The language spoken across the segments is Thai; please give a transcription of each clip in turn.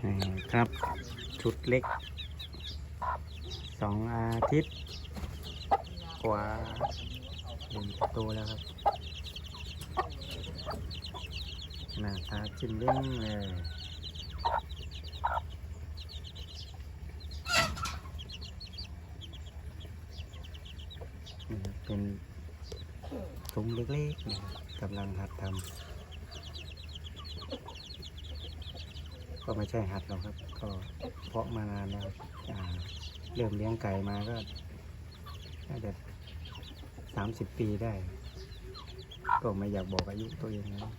ครับ ชุดเล็กสองอาทิตย์ กว่าเห็นโตแล้วครับ หน้าตาจิ้มเล่งเลยนี่ครับเป็นซุ้มเล็กๆกำลังหัดทำ ก็ไม่ใช่หัดหรอกครับ ก็เพาะมานานแล้วเริ่มเลี้ยงไก่มาก็น่าจะสามสิบปีได้ ก็ไม่อยากบอกอายุตัวเองนะ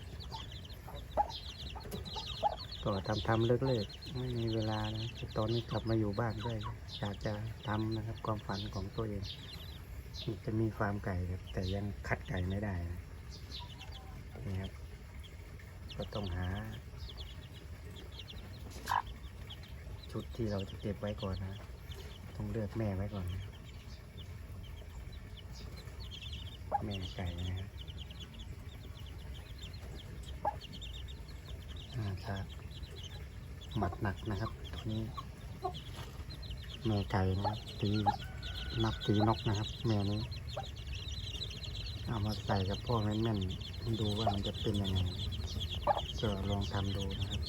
ก็ทำทำเลิกๆไม่มีเวลานะตอนนี้กลับมาอยู่บ้านด้วยอยากจะทำนะครับความฝันของตัวเองจะมีฟาร์มไก่ครับแต่ยังคัดไก่ไม่ได้นะนี่ครับก็ต้องหา ชุดที่เราจะเก็บไว้ก่อนนะ ต้องเลือกแม่ไว้ก่อนนะแม่ไก่นะครับอ่าถ้าหมัดหนักนะครับตัวนี้แม่ไก่นะตีนับตีนกนะครับ แม่นี้เอามาใส่กับพ่อแม่นๆดูว่ามันจะเป็นยังไงก็ลองทำดูนะครับ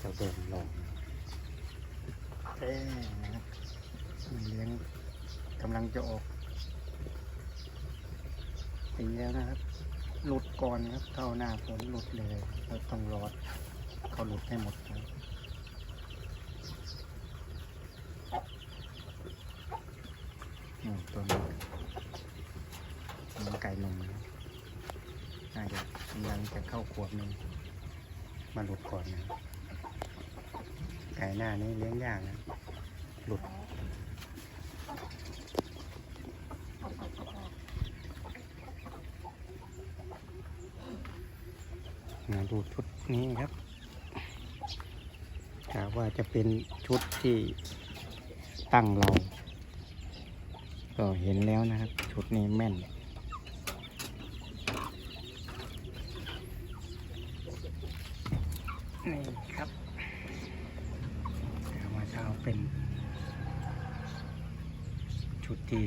เจ้าเดินลงเอ๊ะนะครับเลี้ยงกำลังจะออกตีแล้วนะครับ หลุดก่อนนะครับ เข้าหน้าฝนหลุดเลยเราต้องรอดเขาหลุดให้หมดครับตัวนี้น้องไก่นมนะน่าจะกำลังจะเข้าขวบหนึ่งมาหลุดก่อนนะ ไก่หน้านี้เลี้ยงยากนะหลุดมาดูชุดนี้ครับกะว่าจะเป็นชุดที่ตั้งเรา ก็เห็นแล้วนะครับ ชุดนี้แม่น นี่ครับ เป็นชุดที่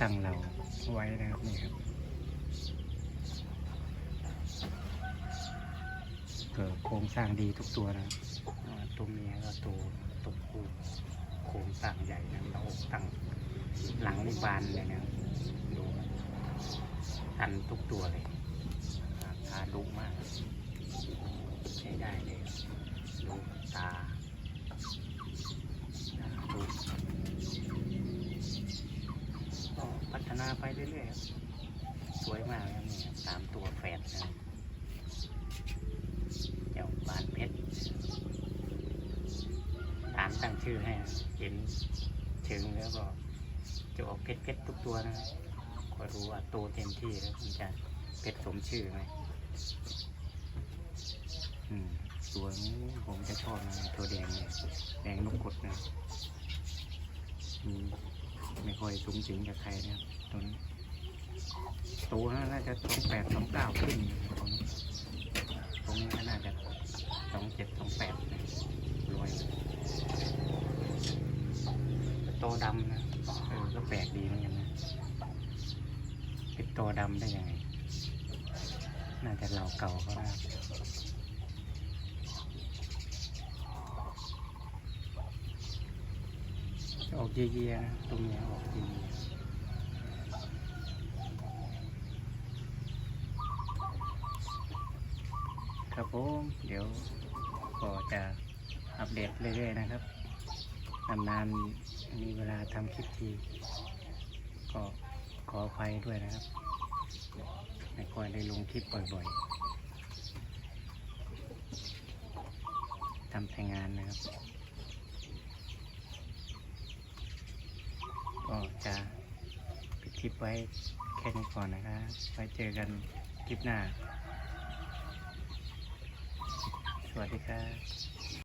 ตั้งเราไว้นะครับนี่ครับเกิดโครงสร้างดีทุกตัวนะตัวเมียก็ตัวตัวผู้โครงสร้างใหญ่นะเราตั้งหลังนี่บานเลยนะดูตันทุกตัวเลยราคาดุมากใช้ได้เลยดูตาตาดูก็พัฒนาไปเรื่อยๆครับสวยมากแล้วนี่ครับสามตัวแฝดนะเจ้าบานเพชรตามตั้ง ชื่อให้เห็นเชิงแล้วก็จะออกเพชรเพชรทุกตัวนะก็รู้ว่าโตเต็มที่แล้วมันจะเพชรสมชื่อไหมอืมตัวนี้ผมจะชอบนะตัวแดงเนี่ยแดงนกกดนะมไม่ค่อยสูงสิงกับใครนะครับตัวนี้ตัวน่าจะสองแปดสองเก้าขึ้นตรงนี้ตรงนี้น่าจะสองเจ็ดสองแปดรวย โตดำนะเออก็แปลกดีเหมือนกันนะเป็นโตดำได้ยังไง น่าจะเราเก่าก็ได้ออกเยี่ยๆนะตรงเนี้ยออกเยียครับผมเดี๋ยวก็จะอัปเดตเรื่อยๆนะครับนานๆ มีเวลาทำคลิปทีก็ขออภัยด้วยนะครับ ไม่ค่อยได้ลงคลิปบ่อยๆทำแต่งานนะครับ ก็จะปิดคลิปไว้แค่นี้ก่อนนะครับไว้เจอกันคลิปหน้า สวัสดีครับ